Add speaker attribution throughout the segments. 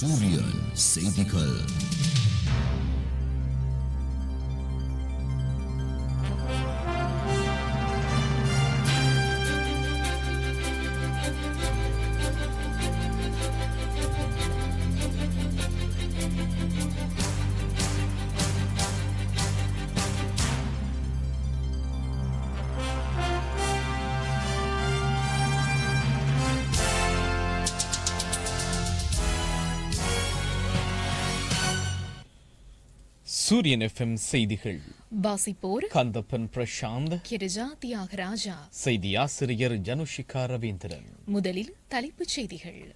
Speaker 1: சூரியன் செய்திகள்
Speaker 2: சூரியன் எஃப்எம் செய்திகள்.
Speaker 3: வாசிப்போர்
Speaker 2: கந்தப்பன் பிரசாந்த்.
Speaker 3: கிரிஜா தியாகராஜா.
Speaker 2: செய்தி ஆசிரியர் ஜனுஷிகா ரவீந்திரன்.
Speaker 3: முதலில் தலைப்புச் செய்திகள்.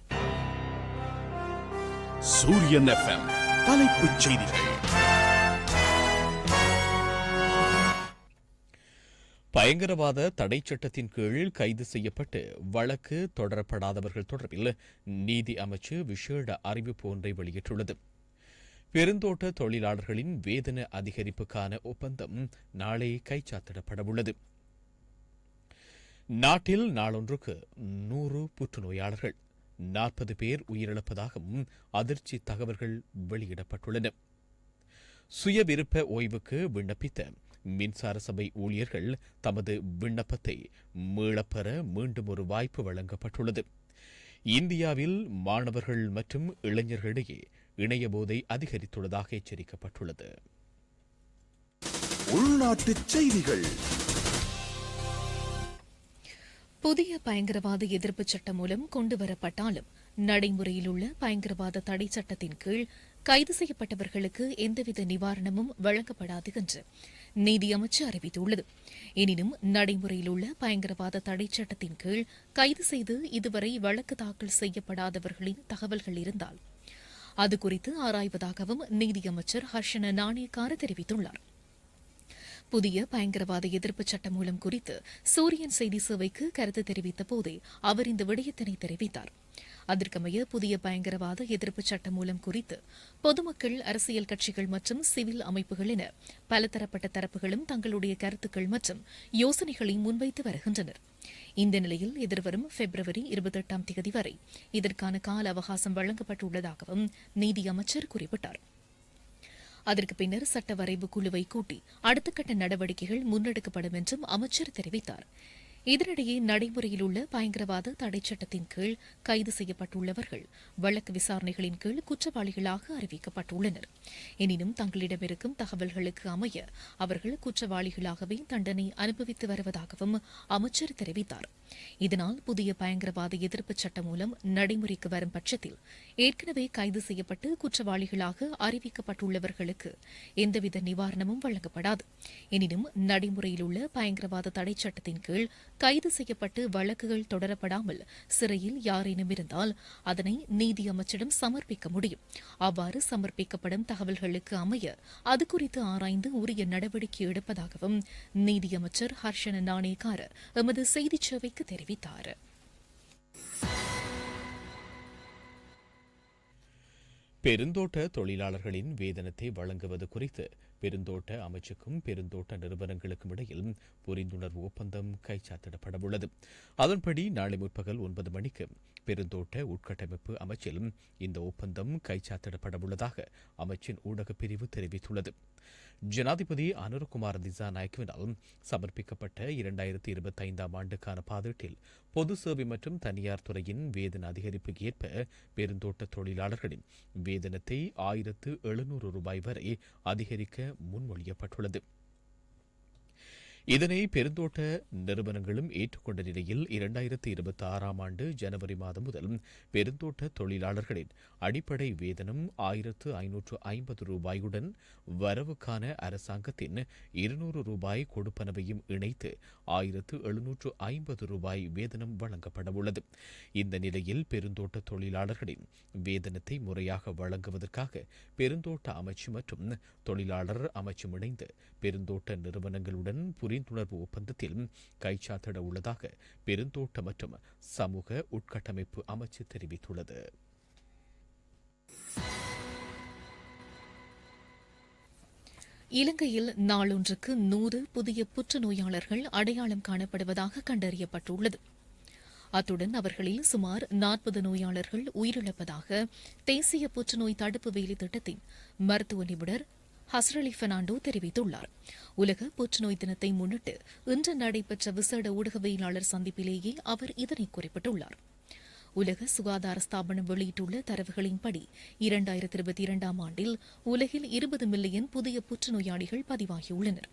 Speaker 4: சூரியன் எஃப்எம் தலைப்புச் செய்திகள்.
Speaker 2: பயங்கரவாத தடை சட்டத்தின் கீழ் கைது செய்யப்பட்டு வழக்கு தொடரப்படாதவர்கள் தொடர்பில் நீதி அமைச்சு விசேட அறிவிப்பு ஒன்றை வெளியிட்டுள்ளது. பெருந்தோட்ட தொழிலாளர்களின் வேதன அதிகரிப்புக்கான ஒப்பந்தம் நாளை கைச்சாத்திடப்படவுள்ளது. நாட்டில் நாளொன்றுக்கு நூறு புற்றுநோயாளர்கள் நாற்பது பேர் உயிரிழப்பதாகவும் அதிர்ச்சி தகவல்கள் வெளியிடப்பட்டுள்ளன. சுய விருப்ப ஓய்வுக்கு விண்ணப்பித்த மின்சார சபை ஊழியர்கள் தமது விண்ணப்பத்தை மீளப்பெற மீண்டும் ஒரு வாய்ப்பு வழங்கப்பட்டுள்ளது. இந்தியாவில் மாணவர்கள் மற்றும் இளைஞர்களிடையே இணைய போதை அதிகரித்துள்ளதாக எச்சரிக்கப்பட்டுள்ளது.
Speaker 4: உள்நாட்டுச் செய்திகள்.
Speaker 3: புதிய பயங்கரவாத எதிர்ப்பு சட்டம் மூலம் கொண்டுவரப்பட்டாலும் நடைமுறையில் உள்ள பயங்கரவாத தடை சட்டத்தின் கீழ் கைது செய்யப்பட்டவர்களுக்கு எந்தவித நிவாரணமும் வழங்கப்படாது என்று நீதி அமைச்சு அறிவித்துள்ளது. எனினும் நடைமுறையில் உள்ள பயங்கரவாத தடை சட்டத்தின் கீழ் கைது செய்து இதுவரை வழக்கு தாக்கல் செய்யப்படாதவர்களின் தகவல்கள் இருந்தால் அது குறித்து ஆராய்வதாகவும் நீதியமைச்சர் ஹர்ஷன நாணயக்கார தெரிவித்துள்ளார். புதிய பயங்கரவாத எதிர்ப்பு சட்ட மூலம் குறித்து சூரியன் செய்தி சேவைக்கு கருத்து தெரிவித்த போதே அவர் இந்த விடயத்தினை தெரிவித்தார். அதற்கமைய புதிய பயங்கரவாத எதிர்ப்பு சட்ட மூலம் குறித்து பொதுமக்கள் அரசியல் கட்சிகள் மற்றும் சிவில் அமைப்புகள் என பலதரப்பட்ட தரப்புகளும் தங்களுடைய கருத்துக்கள் மற்றும் யோசனைகளை முன்வைத்து வருகின்றனர். இந்த நிலையில் எதிர்வரும் பிப்ரவரி இருபத்தெட்டாம் தேதி வரை இதற்கான கால அவகாசம் வழங்கப்பட்டுள்ளதாகவும் நீதியமைச்சர் குறிப்பிட்டார். அதற்கு பின்னர் சட்ட வரைவு குழுவை கூட்டி அடுத்த கட்ட நடவடிக்கைகள் முன்னெடுக்கப்படும் என்றும் அமைச்சர் தெரிவித்தார். இதனிடையே நடைமுறையில் உள்ள பயங்கரவாத தடை சட்டத்தின் கீழ் கைது செய்யப்பட்டுள்ளவர்கள் வழக்கு விசாரணைகளின் கீழ் குற்றவாளிகளாக அறிவிக்கப்பட்டுள்ளனர். எனினும் தங்களிடமிருக்கும் தகவல்களுக்கு அமைய அவர்கள் குற்றவாளிகளாகவே தண்டனை அனுபவித்து வருவதாகவும் அமைச்சர் தெரிவித்தார். இதனால் புதிய பயங்கரவாத எதிர்ப்பு சட்டம் மூலம் நடைமுறைக்கு வரும் பட்சத்தில் ஏற்கனவே கைது செய்யப்பட்டு குற்றவாளிகளாக அறிவிக்கப்பட்டுள்ளவர்களுக்கு எந்தவித நிவாரணமும் வழங்கப்படாது. எனினும் நடைமுறையில் உள்ள பயங்கரவாத தடை சட்டத்தின் கீழ் கைது செய்யப்பட்டு வழக்குகள் தொடரப்படாமல் சிறையில் யாரேனும் இருந்தால் அதனை நீதி அமைச்சிடம் சமர்ப்பிக்க முடியும். அவ்வாறு சமர்ப்பிக்கப்படும் தகவல்களுக்கு அமைய அது குறித்து ஆராய்ந்து உரிய நடவடிக்கை எடுப்பதாகவும் நீதியமைச்சர் ஹர்ஷன நாணேகார எமது செய்திச் சேவைக்கு தெரிவித்தார்.
Speaker 2: பெருந்தோட்ட தொழிலாளர்களின் வேதனத்தை வழங்குவது குறித்து பெருந்தோட்ட அமைச்சுக்கும் பெருந்தோட்ட நிறுவனங்களுக்கும் இடையில் புரிந்துணர்வு ஒப்பந்தம் கைச்சாத்திடப்படவுள்ளது. அதன்படி நாளை முற்பகல் ஒன்பது மணிக்கு பெருந்தோட்ட உட்கட்டமைப்பு அமைச்சில் இந்த ஒப்பந்தம் கைச்சாத்திடப்படவுள்ளதாக அமைச்சின் ஊடகப் பிரிவு தெரிவித்துள்ளது. ஜனாதிபதி அனுரகுமார் திசாநாயக்கவினால் சமர்ப்பிக்கப்பட்ட இரண்டாயிரத்தி இருபத்தி ஐந்தாம் ஆண்டுக்கான பாதீட்டில் பொது சேவை மற்றும் தனியார் துறையின் வேதன அதிகரிப்புக்கு ஏற்ப பெருந்தோட்ட தொழிலாளர்களின் வேதனத்தை ஆயிரத்து எழுநூறு ரூபாய் வரை அதிகரிக்க முன்மொழியப்பட்டுள்ளது. இதனை பெருந்தோட்ட நிறுவனங்களும் ஏற்றுக்கொண்ட நிலையில் இரண்டாயிரத்தி இருபத்தி ஆறாம் ஆண்டு ஜனவரி மாதம் முதல் பெருந்தோட்ட தொழிலாளர்களின் அடிப்படை வேதனம் ஆயிரத்து ஐநூற்று ஐம்பது ரூபாயுடன் வரவுக்கான அரசாங்கத்தின் இருநூறு ரூபாய் கொடுப்பனவையும் இணைத்து ஆயிரத்து எழுநூற்று ஐம்பது ரூபாய் வேதனம் வழங்கப்படவுள்ளது இந்த நிலையில் பெருந்தோட்ட தொழிலாளர்களின் வேதனத்தை முறையாக வழங்குவதற்காக பெருந்தோட்ட அமைச்சு மற்றும் தொழிலாளர் அமைச்சும் இணைந்து பெருந்தோட்ட நிறுவனங்களுடன் புரிந்துணர்வு ஒப்பந்தத்தில் கைச்சாத்திட உள்ளதாக பெருந்தோட்ட மற்றும் சமூக உட்கட்டமைப்பு அமைச்சு தெரிவித்துள்ளது.
Speaker 3: இலங்கையில் நாளொன்றுக்கு நூறு புதிய புற்றுநோயாளர்கள் அடையாளம் காணப்படுவதாக கண்டறியப்பட்டுள்ளது. அத்துடன் அவர்களில் சுமார் நாற்பது நோயாளர்கள் உயிரிழப்பதாக தேசிய புற்றுநோய் தடுப்பு வேலை திட்டத்தின் மருத்துவ நிபுணர் ஹஸ்ரலி பெர்னாண்டோ தெரிவித்துள்ளார். உலக புற்றுநோய் தினத்தை முன்னிட்டு இன்று நடைபெற்ற விசேட ஊடகவியலாளர் சந்திப்பிலேயே அவர் இதனை குறிப்பிட்டுள்ளார். உலக சுகாதார ஸ்தாபனம் வெளியிட்டுள்ள தரவுகளின்படி இரண்டாயிரத்தி இருபத்தி இரண்டாம் ஆண்டில் உலகில் இருபது மில்லியன் புதிய புற்றுநோயாளிகள் பதிவாகியுள்ளனர்.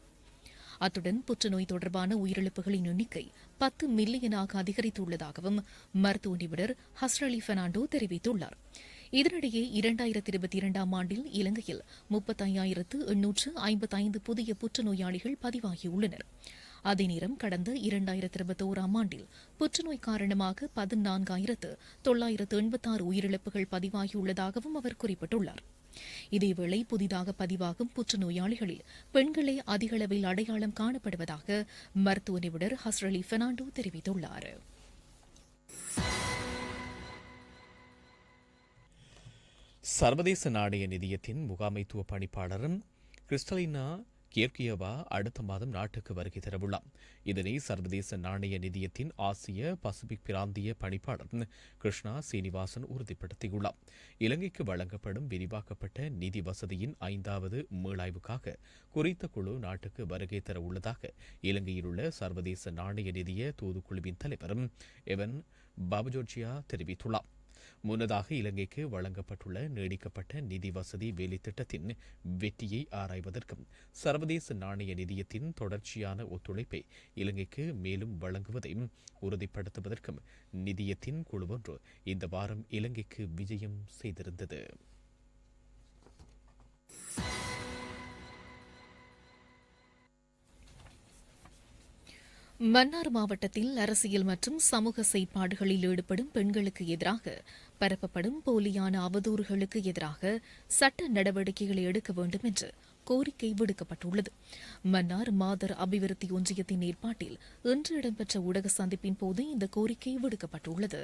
Speaker 3: அத்துடன் புற்றுநோய் தொடர்பான உயிரிழப்புகளின் எண்ணிக்கை பத்து மில்லியனாக அதிகரித்துள்ளதாகவும் மருத்துவ நிபுணர் ஹஸ்ரலி பெர்னாண்டோ தெரிவித்துள்ளார். இதனிடையே இரண்டாயிரத்தி இருபத்தி இரண்டாம் ஆண்டில் இலங்கையில் முப்பத்தையாயிரத்து எண்ணூற்று ஐம்பத்தைந்து புதிய புற்றுநோயாளிகள் பதிவாகியுள்ளனர். அதே நேரம் கடந்த இரண்டாயிரத்தி இருபத்தோராம் ஆண்டில் புற்றுநோய் காரணமாக பதினான்காயிரத்து தொள்ளாயிரத்து எண்பத்தாறு உயிரிழப்புகள் பதிவாகியுள்ளதாகவும் அவர் குறிப்பிட்டுள்ளார். இதேவேளை புதிதாக பதிவாகும் புற்றுநோயாளிகளில் பெண்களே அதிகளவில் அடையாளம் காணப்படுவதாக மருத்துவ நிபுணர் ஹஸ்ரலி பெர்னாண்டோ தெரிவித்துள்ளார்.
Speaker 2: சர்வதேச நாணய நிதியத்தின் முகாமைத்துவ பணிப்பாளரும் கிறிஸ்டலினா கேர்கியவா அடுத்த மாதம் நாட்டுக்கு வருகை தரவுள்ளார். இதனை சர்வதேச நாணய நிதியத்தின் ஆசிய பசிபிக் பிராந்திய பணிப்பாளர் கிருஷ்ணா சீனிவாசன் உறுதிப்படுத்தியுள்ளார். இலங்கைக்கு வழங்கப்படும் விரிவாக்கப்பட்ட நிதி வசதியின் ஐந்தாவது மீளாய்வுக்காக குறித்த குழு நாட்டுக்கு வருகை தர உள்ளதாக இலங்கையில் உள்ள சர்வதேச நாணய நிதிய தூதுக்குழுவின் தலைவரும் எவன் பாபஜோர்ஜியா தெரிவித்துள்ளார். முன்னதாக இலங்கைக்கு வழங்கப்பட்டுள்ள நீடிக்கப்பட்ட நிதி வசதி வேலை திட்டத்தின் வெற்றியை ஆராய்வதற்கும் சர்வதேச நாணய நிதியத்தின் தொடர்ச்சியான ஒத்துழைப்பை இலங்கைக்கு மேலும் வழங்குவதை உறுதிப்படுத்துவதற்கும் நிதியத்தின் குழு ஒன்று இந்த வாரம் இலங்கைக்கு விஜயம் செய்திருந்தது.
Speaker 3: மன்னார் மாவட்டத்தில் அரசியல் மற்றும் சமூக செயற்பாடுகளில் ஈடுபடும் பெண்களுக்கு எதிராக பரப்பப்படும் போலியான அவதூறுகளுக்கு எதிராக சட்ட நடவடிக்கைகளை எடுக்க வேண்டும் என்று கோரிக்கை விடுக்கப்பட்டுள்ளது. மன்னார் மாதர் அபிவிருத்தி ஒன்றியத்தின் ஏற்பாட்டில் இன்று இடம்பெற்ற ஊடக சந்திப்பின் போது இந்த கோரிக்கை விடுக்கப்பட்டுள்ளது.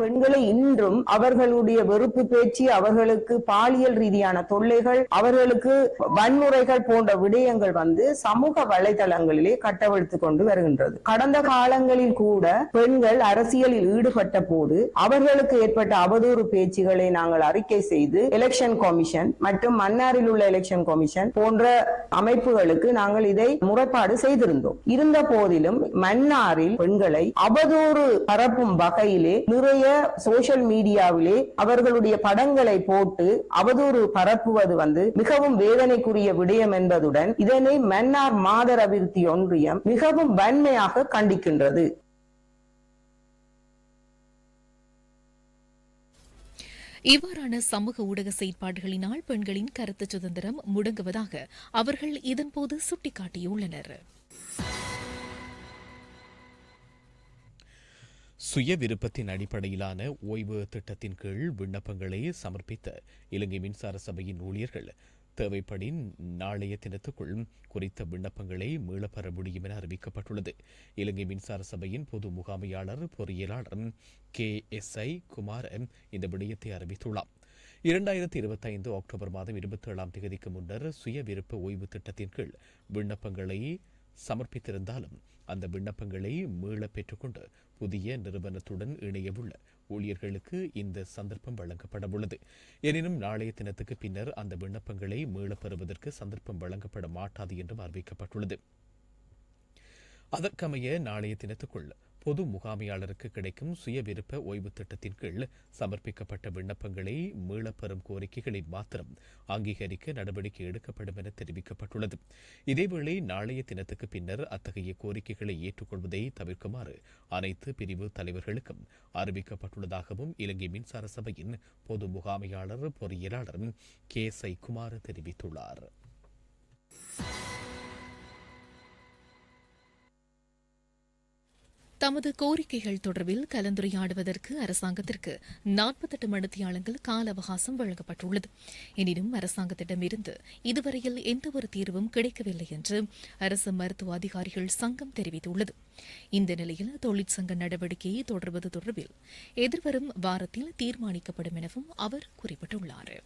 Speaker 5: பெண்களை இன்றும் அவர்களுடைய வெறுப்பு பேச்சு அவர்களுக்கு பாலியல் ரீதியான தொல்லைகள் அவர்களுக்கு வன்முறைகள் போன்ற விடயங்கள் வந்து சமூக வலைதளங்களிலே கட்டவிழ்த்து கொண்டு வருகின்றது. கடந்த காலங்களில் கூட பெண்கள் அரசியலில் ஈடுபட்ட போது அவர்களுக்கு ஏற்பட்ட அவதூறு பேச்சுகளை நாங்கள் அறிக்கை செய்து எலெக்ஷன் கமிஷன் மற்றும் மன்னாரில் உள்ள எலெக்ஷன் கமிஷன் போன்ற அமைப்புகளுக்கு நாங்கள் இதை முறைப்பாடு செய்திருந்தோம். இருந்த போதிலும் மன்னாரில் பெண்களை அவதூறு பரப்பும் வகையிலே நிறைய சோசியல் மீடியாவிலே அவர்களுடைய படங்களை போட்டு அவதூறு பரப்புவது வந்து மிகவும் வேதனைக்குரிய விடயம் என்பதுடன் இதனை மன்னார் மாதர் அபிவிருத்தி ஒன்றியம் மிகவும் வன்மையாக கண்டிக்கின்றது.
Speaker 3: இவ்வாறான சமூக ஊடக செயற்பாடுகளினால் பெண்களின் கருத்து சுதந்திரம் முடங்குவதாக அவர்கள் இதன்போது சுட்டிக்காட்டியுள்ளனர்.
Speaker 2: சுய விருப்பத்தின் அடிப்படையிலான ஓய்வு திட்டத்தின் கீழ் விண்ணப்பங்களை சமர்ப்பித்த இலங்கை மின்சார சபையின் ஊழியர்கள் தேவைப்படி நாளைய தினத்துக்குள் குறித்த விண்ணப்பங்களை மீளப்பெற முடியும் என அறிவிக்கப்பட்டுள்ளது. இலங்கை மின்சார சபையின் பொது முகாமையாளர் பொறியியலாளர் கே எஸ் ஐ குமார் இந்த விடயத்தை அறிவித்துள்ளார். இரண்டாயிரத்தி இருபத்தைந்து அக்டோபர் மாதம் இருபத்தி ஏழாம் தேதிக்கு முன்னர் சுய விருப்ப ஓய்வு திட்டத்தின் கீழ் விண்ணப்பங்களை சமர்ப்பித்திருந்தாலும் அந்த விண்ணப்பங்களை மீள பெற்றுக்கொண்டு புதிய நிறுவனத்துடன் இணையவுள்ள ஊழியர்களுக்கு இந்த சந்தர்ப்பம் வழங்கப்படவுள்ளது. எனினும் நாளைய தினத்துக்கு பின்னர் அந்த விண்ணப்பங்களை மீளப் பெறுவதற்கு சந்தர்ப்பம் வழங்கப்பட மாட்டாது என்றும் அறிவிக்கப்பட்டுள்ளது. அதற்கமைய நாளைய தினத்துக்குள் பொது முகாமையாளருக்கு கிடைக்கும் சுய விருப்ப ஓய்வு திட்டத்தின் கீழ் சமர்ப்பிக்கப்பட்ட விண்ணப்பங்களை மீளப்பெறும் கோரிக்கைகளை மாத்திரம் அங்கீகரிக்க நடவடிக்கை எடுக்கப்படும் என தெரிவிக்கப்பட்டுள்ளது. இதேவேளை நாளைய தினத்துக்கு பின்னர் அத்தகைய கோரிக்கைகளை ஏற்றுக்கொள்வதை தவிர்க்குமாறு அனைத்து பிரிவு தலைவர்களுக்கும் அறிவிக்கப்பட்டுள்ளதாகவும் இலங்கை மின்சார சபையின் பொது முகாமையாளர் பொறியியலாளர் கே. சை குமார் தெரிவித்துள்ளார்.
Speaker 3: தமது கோரிக்கைகள் தொடர்பில் கலந்துரையாடுவதற்கு அரசாங்கத்திற்கு நாற்பத்தெட்டு மணித்தியாலங்கள் கால அவகாசம் வழங்கப்பட்டுள்ளது. எனினும் அரசாங்கத்திடமிருந்து இதுவரையில் எந்தவொரு தீர்வும் கிடைக்கவில்லை என்று அரசு மருத்துவ அதிகாரிகள் சங்கம் தெரிவித்துள்ளது. இந்த நிலையில் தொழிற்சங்க நடவடிக்கையை தொடர்வது தொடர்பில் எதிர்வரும் வாரத்தில் தீர்மானிக்கப்படும் எனவும் அவர் குறிப்பிட்டுள்ளார்.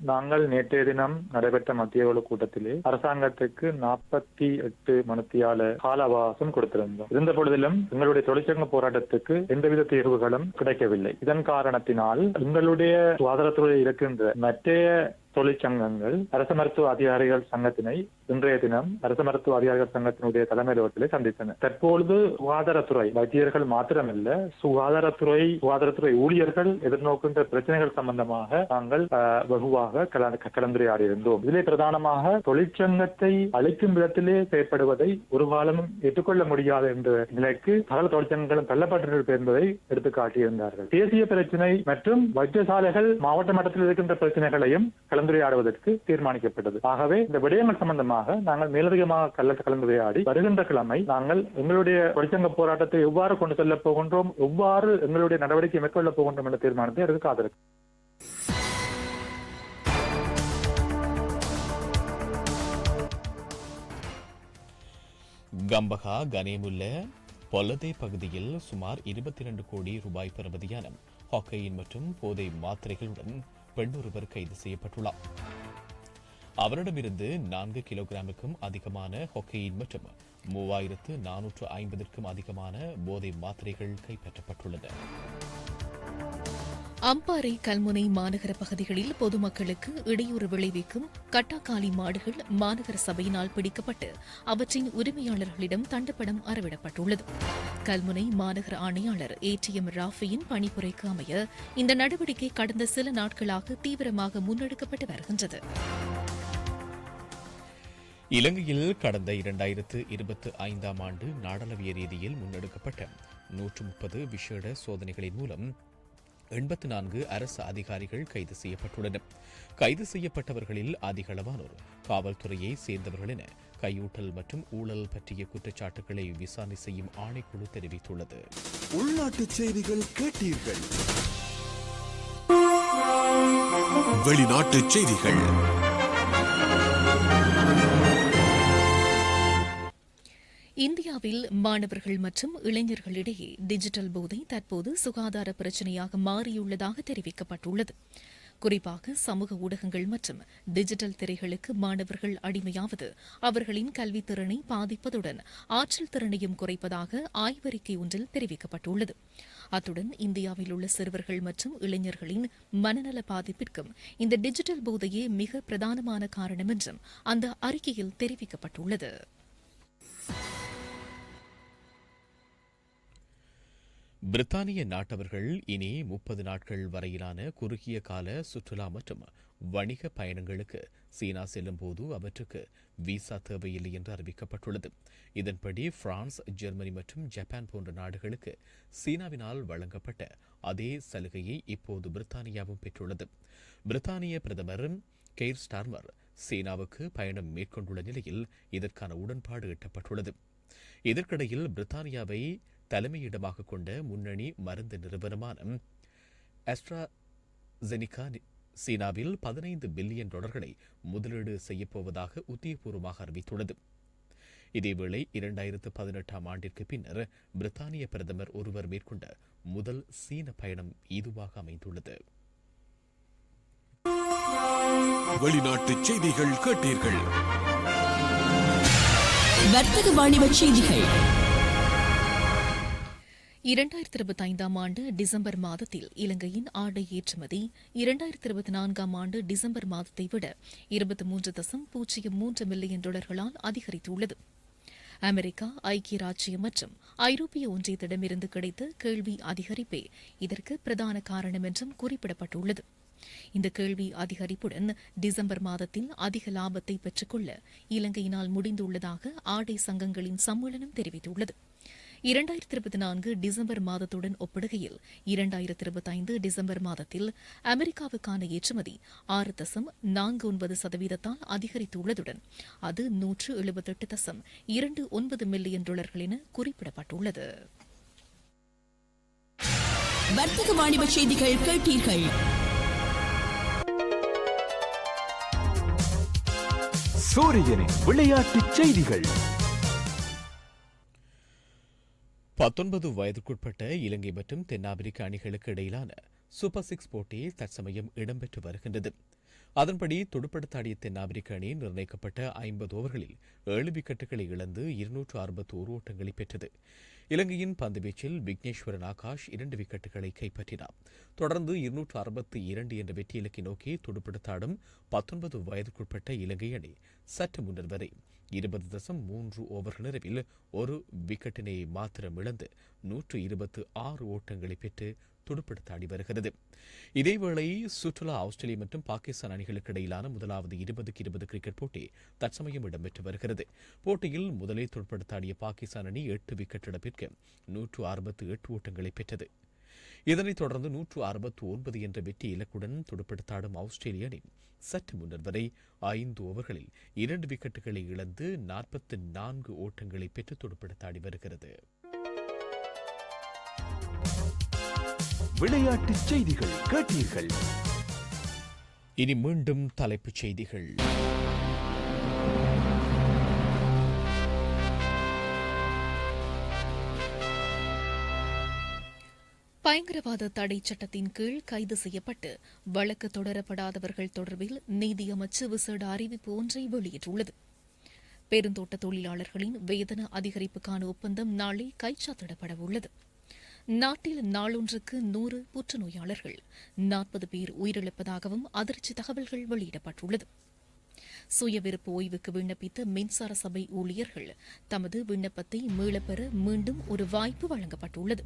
Speaker 6: நாங்கள் நேற்றைய தினம் நடைபெற்ற மத்திய குழு கூட்டத்திலே அரசாங்கத்துக்கு நாற்பத்தி எட்டு மணித்தியால கால அவகாசம் கொடுத்திருந்தோம். இருந்த பொழுதிலும் எங்களுடைய தொழிற்சங்க போராட்டத்துக்கு எந்தவித தீர்வுகளும் கிடைக்கவில்லை. இதன் காரணத்தினால் எங்களுடைய சுகாதாரத்துறையில் இருக்கின்ற மற்ற தொழிற்சங்கங்கள் அரச மருத்துவ அதிகாரிகள் சங்கத்தினை இன்றைய தினம் அரச மருத்துவ அதிகாரிகள் சங்கத்தினுடைய தலைமையிலகத்திலே சந்தித்தன தற்பொழுது சுகாதாரத்துறை வைத்தியர்கள் மாத்திரமல்ல சுகாதாரத்துறை சுகாதாரத்துறை ஊழியர்கள் எதிர்நோக்கின்ற பிரச்சனைகள் சம்பந்தமாக நாங்கள் வெகுவாக கலந்துரையாடி இருந்தோம் இதிலே பிரதானமாக தொழிற்சங்கத்தை அழிக்கும் விதத்திலே செயற்படுவதை ஒரு காலமும் ஏற்றுக்கொள்ள முடியாது என்ற நிலைக்கு சகல தொழிற்சங்கங்களும் தள்ளப்பட்டிருப்பது என்பதை எடுத்து காட்டியிருந்தார்கள். தேசிய பிரச்சினை மற்றும் வைத்தியசாலைகள் மாவட்ட மட்டத்தில் இருக்கின்ற பிரச்சனைகளையும் கலந்துரையாடுவதற்கு தீர்மானிக்கப்பட்டது. ஆகவே இந்த விடயங்கள் சம்பந்தமாக நாங்கள் மேலதிகமாக கல கலந்துரையாடி வருகின்ற கிழமை நாங்கள் எங்களுடைய தொழிற்சங்க போராட்டத்தை எவ்வாறு கொண்டு செல்ல போகின்றோம் எவ்வாறு எங்களுடைய நடவடிக்கை மேற்கொள்ளப் போகின்றோம் என்ற தீர்மானத்தை அதற்கு காத்திருக்கிறோம்
Speaker 2: கம்பகா கனேமுல்ல பொல்லதே பகுதியில் சுமார் இருபத்தி இரண்டு கோடி ரூபாய் பெறுமதியான ஹாக்கையின் மற்றும் போதை மாத்திரைகளுடன் பெண் ஒருவர் கைது செய்யப்பட்டுள்ளார். அவரிடமிருந்து நான்கு கிலோகிராமுக்கும் அதிகமான ஹொக்கெயின் மற்றும் மூவாயிரத்து நானூற்று ஐம்பதற்கும் அதிகமான போதை மாத்திரைகள் கைப்பற்றப்பட்டுள்ளன.
Speaker 3: அம்பாறை கல்முனை மாநகர பகுதிகளில் பொதுமக்களுக்கு இடையூறு விளைவிக்கும் கட்டாக்காலி மாடுகள் மாநகர சபையினால் பிடிக்கப்பட்டு அவற்றின் உரிமையாளர்களிடம் தண்டப்படம் அறவிடப்பட்டுள்ளது. கல்முனை மாநகர ஆணையாளர் ஏடிஎம் ராஃபியின் பணிப்புரைக்கு அமைய இந்த நடவடிக்கை கடந்த சில நாட்களாக தீவிரமாக முன்னெடுக்கப்பட்டு வருகின்றது.
Speaker 2: இலங்கையில் கடந்த இரண்டாயிரத்து இருபத்தி ஐந்தாம் ஆண்டு நாடளவிய ரீதியில் முன்னெடுக்கப்பட்ட நூற்று முப்பது விசேட சோதனைகளின் மூலம் எண்பத்து நான்கு அரசு அதிகாரிகள் கைது செய்யப்பட்டுள்ளனர். கைது செய்யப்பட்டவர்களில் அதிகளவானோர் காவல்துறையை சேர்ந்தவர்கள் என கையூட்டல் மற்றும் ஊழல் பற்றிய குற்றச்சாட்டுகளை விசாரணை செய்யும் ஆணைக்குழு தெரிவித்துள்ளது.
Speaker 4: உள்நாட்டு செய்திகள் கேட்டீர்கள். வெளிநாட்டு செய்திகள்.
Speaker 3: இந்தியாவில் மாணவர்கள் மற்றும் இளைஞர்களிடையே டிஜிட்டல் போதை தற்போது சுகாதார பிரச்சினையாக மாறியுள்ளதாக தெரிவிக்கப்பட்டுள்ளது. குறிப்பாக சமூக ஊடகங்கள் மற்றும் டிஜிட்டல் திரைகளுக்கு மாணவர்கள் அடிமையாவது அவர்களின் கல்வித் திறனை பாதிப்பதுடன் ஆற்றல் திறனையும் குறைப்பதாக ஆய்வறிக்கை ஒன்றில் தெரிவிக்கப்பட்டுள்ளது. அத்துடன் இந்தியாவில் உள்ள சிறுவர்கள் மற்றும் இளைஞர்களின் மனநல பாதிப்பிற்கும் இந்த டிஜிட்டல் போதையே மிக பிரதானமான காரணம் என்றும் அந்த அறிக்கையில் தெரிவிக்கப்பட்டுள்ளது.
Speaker 2: பிரித்தானிய நாட்டவர்கள் இனி முப்பது நாட்கள் வரையிலான குறுகிய கால சுற்றுலா மற்றும் வணிக பயணங்களுக்கு சீனா செல்லும் போது அவற்றுக்கு விசா தேவையில்லை என்று அறிவிக்கப்பட்டுள்ளது. இதன்படி பிரான்ஸ் ஜெர்மனி மற்றும் ஜப்பான் போன்ற நாடுகளுக்கு சீனாவினால் வழங்கப்பட்ட அதே சலுகையை இப்போது பிரித்தானியாவும் பெற்றுள்ளது. பிரித்தானிய பிரதமர் கெய்ர் ஸ்டார்மர் சீனாவுக்கு பயணம் மேற்கொண்டுள்ள நிலையில் இதற்கான உடன்பாடு எட்டப்பட்டுள்ளது. இதற்கிடையில் பிரித்தானியாவை தலைமையிடமாக கொண்ட முன்னணி மருந்து நிறுவனமான அஸ்ட்ராஜெனிகா சீனாவில் பதினைந்து பில்லியன் டாலர்களை முதலீடு செய்யப்போவதாக உத்தியபூர்வமாக அறிவித்துள்ளது. இதேவேளை இரண்டாயிரத்து பதினெட்டாம் ஆண்டிற்கு பின்னர் பிரித்தானிய பிரதமர் ஒருவர் மேற்கொண்ட முதல் சீன பயணம் இதுவாக அமைந்துள்ளது.
Speaker 4: வெளிநாட்டு செய்திகள் கேட்டீர்கள்.
Speaker 7: வர்த்தக வாணிப செய்திகள்.
Speaker 3: இரண்டாயிரத்தி இருபத்தி ஐந்தாம் ஆண்டு டிசம்பர் மாதத்தில் இலங்கையின் ஆடை ஏற்றுமதி இரண்டாயிரத்தி இருபத்தி நான்காம் ஆண்டு டிசம்பர் மாதத்தை விட இருபத்தி மூன்று தசம் பூஜ்ஜியம் மூன்று மில்லியன் டாலர்களால் அதிகரித்துள்ளது. அமெரிக்கா ஐக்கிய ராச்சியம் மற்றும் ஐரோப்பிய ஒன்றியத்திடமிருந்து கிடைத்த கேள்வி அதிகரிப்பே இதற்கு பிரதான காரணம் என்றும் குறிப்பிடப்பட்டுள்ளது. இந்த கேள்வி அதிகரிப்புடன் டிசம்பர் மாதத்தில் அதிக லாபத்தை பெற்றுக்கொள்ள இலங்கையினால் முடிந்துள்ளதாக ஆடை சங்கங்களின் சம்மேளனம் தெரிவித்துள்ளது. இரண்டாயிரத்தி இருபத்தி நான்கு டிசம்பர் மாதத்துடன் ஒப்பிடுகையில் இரண்டாயிரத்தி இருபத்தி ஐந்து டிசம்பர் மாதத்தில் அமெரிக்காவுக்கான ஏற்றுமதி ஆறு தசம் நான்கு ஒன்பது சதவீதத்தால் அதிகரித்துள்ளதுடன் அது நூற்று எழுபத்தெட்டு தசம் இரண்டு ஒன்பது மில்லியன் டாலர்கள் என குறிப்பிடப்பட்டுள்ளது.
Speaker 7: வர்த்தக வாணிப செய்திகள் கேட்டீர்கள்.
Speaker 4: சூரியனின் விளையாட்டுச் செய்திகள்.
Speaker 2: பத்தொன்பது வயதுக்குட்பட்ட இலங்கை மற்றும் தென்னாப்பிரிக்க அணிகளுக்கு இடையிலான சூப்பர் சிக்ஸ் போட்டி தற்சமயம் இடம்பெற்று வருகின்றது. அதன்படி துடுப்படுத்தாடிய தென்னாப்பிரிக்க அணி நிர்ணயிக்கப்பட்ட ஐம்பது ஓவர்களில் ஏழு விக்கெட்டுகளை இழந்து இருநூற்று அறுபத்தி ஒரு ஓட்டங்களை பெற்றது. இலங்கையின் பந்துவீச்சில் விக்னேஸ்வரன் ஆகாஷ் இரண்டு விக்கெட்டுகளை கைப்பற்றினார். தொடர்ந்து இருநூற்று அறுபத்தி இரண்டு என்ற வெற்றி இலக்கை நோக்கி துடுப்படுத்தாடும் பத்தொன்பது வயதுக்குட்பட்ட இலங்கை அணி சற்று முன்னர் வரை இருபது தசம் மூன்று ஓவர்கள் நிறைவில் ஒரு விக்கெட்டினை மாத்திரம் இழந்து நூற்று இருபத்து ஆறு ஓட்டங்களை பெற்று துடுப்படுத்தாடி வருகிறது. இதேவேளை சுற்றுலா ஆஸ்திரேலியா மற்றும் பாகிஸ்தான் அணிகளுக்கு இடையிலான முதலாவது இருபதுக்கு இருபது கிரிக்கெட் போட்டி தற்சமயம் இடம்பெற்று வருகிறது. போட்டியில் முதலில் துடுப்படுத்தாடிய பாகிஸ்தான் அணி எட்டு விக்கெட் இழப்பிற்கு நூற்று அறுபத்து எட்டு ஓட்டங்களை பெற்றது. இதனைத் தொடர்ந்து நூற்று அறுபத்து ஒன்பது என்ற வெற்றி இலக்குடன் துடுப்படுத்தாடும் ஆஸ்திரேலிய அணி சற்று முன்னர் வரை ஐந்து ஓவர்களில் இரண்டு விக்கெட்டுகளை இழந்து நாற்பத்தி நான்கு ஓட்டங்களை பெற்று துடுப்படுத்தாடி வருகிறது.
Speaker 4: விளையாட்டுச் செய்திகள் கேட்டீர்கள்.
Speaker 2: இனி மீண்டும் தலைப்புச் செய்திகள்.
Speaker 3: பயங்கரவாத தடை சட்டத்தின் கீழ் கைது செய்யப்பட்டு வழக்கு தொடரப்படாதவர்கள் தொடர்பில் நீதியமைச்சு விசேட அறிவிப்பு ஒன்றை வெளியிட்டுள்ளது. பெருந்தோட்ட தொழிலாளர்களின் வேதன அதிகரிப்புக்கான ஒப்பந்தம் நாளை கைச்சாத்திடப்பட உள்ளது நாட்டில் நாளொன்றுக்கு நூறு புற்றுநோயாளர்கள் நாற்பது பேர் உயிரிழப்பதாகவும் அதிர்ச்சி தகவல்கள் வெளியிடப்பட்டுள்ளது. சுயவிருப்பு ஓய்வுக்கு விண்ணப்பித்த மின்சார சபை ஊழியர்கள் தமது விண்ணப்பத்தை மீளப்பெற மீண்டும் ஒரு வாய்ப்பு வழங்கப்பட்டுள்ளது.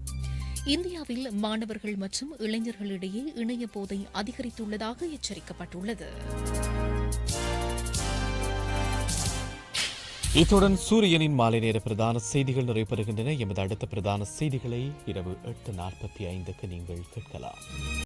Speaker 3: இந்தியாவில் மாணவர்கள் மற்றும் இளைஞர்களிடையே இணைய போதை அதிகரித்துள்ளதாக எச்சரிக்கப்பட்டுள்ளது.
Speaker 2: இத்துடன் சூரியனின் மாலை நேர பிரதான செய்திகள் நிறைபெறுகின்றன எமது அடுத்த பிரதான செய்திகளை இரவு எட்டு நாற்பத்தி ஐந்துக்கு நீங்கள் கேட்கலாம்.